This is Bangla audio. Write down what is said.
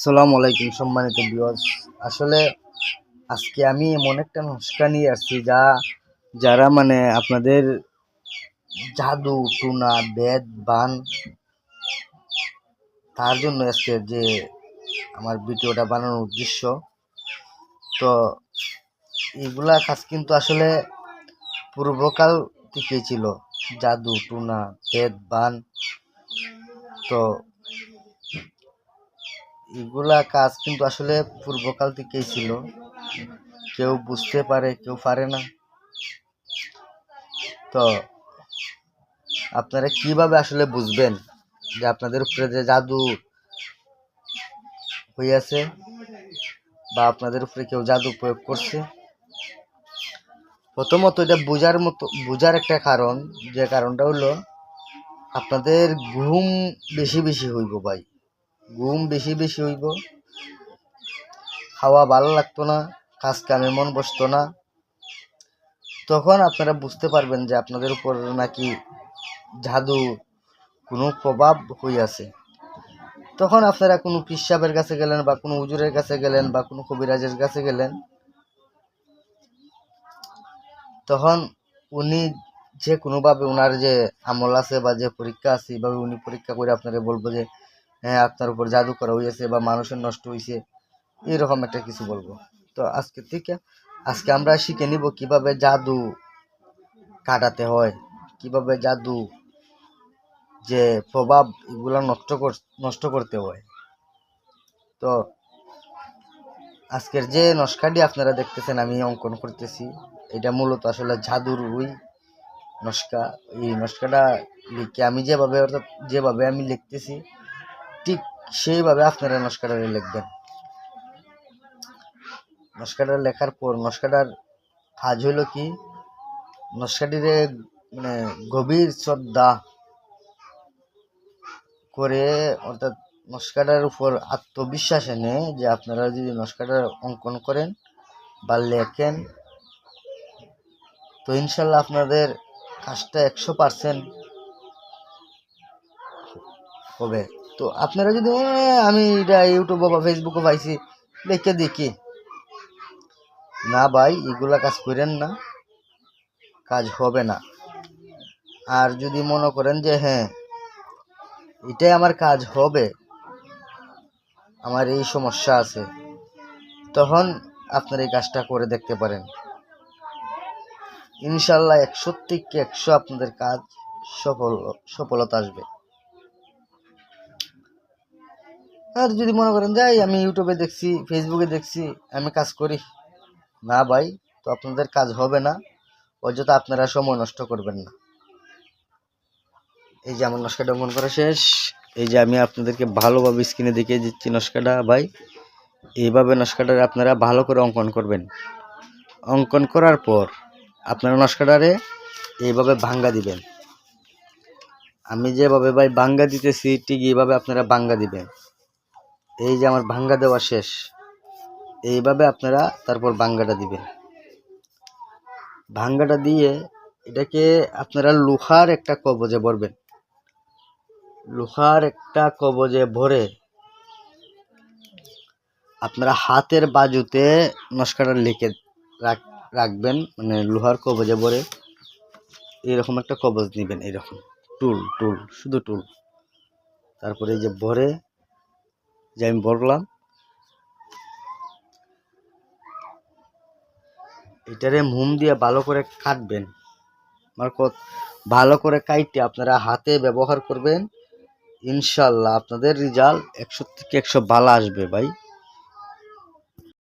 আসসালামু আলাইকুম সম্মানিত বিয়স আসলে আজকে আমি এমন একটা নুস্খা নিয়ে আসছি যা, যারা মানে আপনাদের জাদু, টুনা, বেদ, বান, তার জন্য আজকে যে আমার ভিডিওটা বানানোর উদ্দেশ্য। তো এগুলা কাজ কিন্তু আসলে পূর্বকাল থেকেই ছিল। জাদু, টুনা, বেদ, বান। তো এগুলা কাজ কিন্তু আসলে পূর্বকাল থেকেই ছিল। কেউ বুঝতে পারে, কেউ পারে না। তো আপনারা কীভাবে আসলে বুঝবেন যে আপনাদের উপরে যে জাদু হইয়াছে বা আপনাদের উপরে কেউ জাদু প্রয়োগ করছে? প্রথমত এটা বোঝার মতো বোঝার একটা কারণ, যে কারণটা হলো, আপনাদের ঘুম বেশি বেশি হইব ভাই। ঘুম বেশি বেশি হইব। খাওয়া ভালো লাগতো না, কাজ কামে মন বসতো না। তখন আপনারা বুঝতে পারবেন যে আপনাদের উপর নাকি জাদু কোনো প্রভাব হইয়াছে। তখন আপনারা কোনো পিসাবের কাছে গেলেন বা কোনো উজুরের কাছে গেলেন বা কোনো কবিরাজের কাছে গেলেন। তখন উনি যে কোনোভাবে ওনার যে আমল আছে বা যে পরীক্ষা আছে, এইভাবে উনি পরীক্ষা করে আপনারা বলব যে হ্যাঁ আপনার উপর জাদু করা হয়েছে বা মানুষের নষ্ট হয়েছে এরকম একটা কিছু বলব। তো আজকে থেকে, আজকে আমরা শিখে নিব কীভাবে জাদু কাটাতে হয়, কীভাবে জাদু যে প্রভাব এগুলো নষ্ট নষ্ট করতে হয়। তো আজকের যে নস্কাটি আপনারা দেখতেছেন, আমি অঙ্কন করতেছি। এটা মূলত আসলে জাদুর ওই নস্কা, এই নস্কাটা লিখে আমি যেভাবে, অর্থাৎ যেভাবে আমি লিখতেছি ঠিক সেইভাবে আপনারা নস্কাটা লিখবেন। নস্কাটা লেখার পর নস্কাটার কাজ হইল কি? নস্কাটিরে মানে গভীর শ্রদ্ধা করে, অর্থাৎ নস্কাটার উপর আত্মবিশ্বাস এনে যে আপনারা যদি নস্কাটা অঙ্কন করেন বা লেখেন, তো ইনশাল্লাহ আপনাদের কাজটা একশো পার্সেন্ট হবে। তো আপনারা যদি "এ, আমি এটা ইউটিউবে বা ফেসবুকে পাইছি দেখে দেখি। না ভাই এগুলা কাজ করেন না। কাজ হবে না। আর যদি মনে করেন যে হ্যাঁ এটাই আমার কাজ হবে আমার এই সমস্যা আছে তখন আপনার এই কাজটা করে দেখতে পারেন। ইনশাল্লাহ একশো থেকে একশো আপনাদের কাজ সফল সফলতা আসবে। আর যদি মনে করেন যাই আমি ইউটিউবে দেখছি ফেসবুকে দেখছি, আমি কাজ করি। না ভাই, তো আপনাদের কাজ হবে না। অযথা আপনারা সময় নষ্ট করবেন না। এই যে আমার নস্কাটা অঙ্কন করা শেষ। এই যে আমি আপনাদেরকে ভালোভাবে স্ক্রিনে দেখিয়ে দিচ্ছি নস্কাটা ভাই। এইভাবে নস্কাটা আপনারা ভালো করে অঙ্কন করবেন। অঙ্কন করার পর আপনারা নস্কাটারে এইভাবে ভাঙ্গা দিবেন। আমি যেভাবে ভাই ভাঙ্গা দিতেছি, ঠিক এইভাবে আপনারা ভাঙ্গা দিবেন। এই যে আমার ভাঙ্গা দেওয়া শেষ। এইভাবে আপনারা তারপর ভাঙ্গাটা দিবেন। ভাঙ্গাটা দিয়ে এটাকে আপনারা লোহার একটা কবজে ভরবেন। লোহার একটা কবজে ভরে আপনারা হাতের বাজুতে নস্কাটা লিখে রাখ, রাখবেন। মানে লোহার কবজে ভরে এরকম একটা কবজ নেবেন, এরকম। টুল টুল, শুধু টুল। তারপরে এই যে ভরে যে আমি বললাম, এটারে মোম দিয়ে ভালো করে কাটবেন। মারকত ভালো করে কাইটে আপনারা হাতে ব্যবহার করবেন, ইনশাল্লাহ আপনাদের রেজাল্ট একশো থেকে একশো ভালো আসবে ভাই।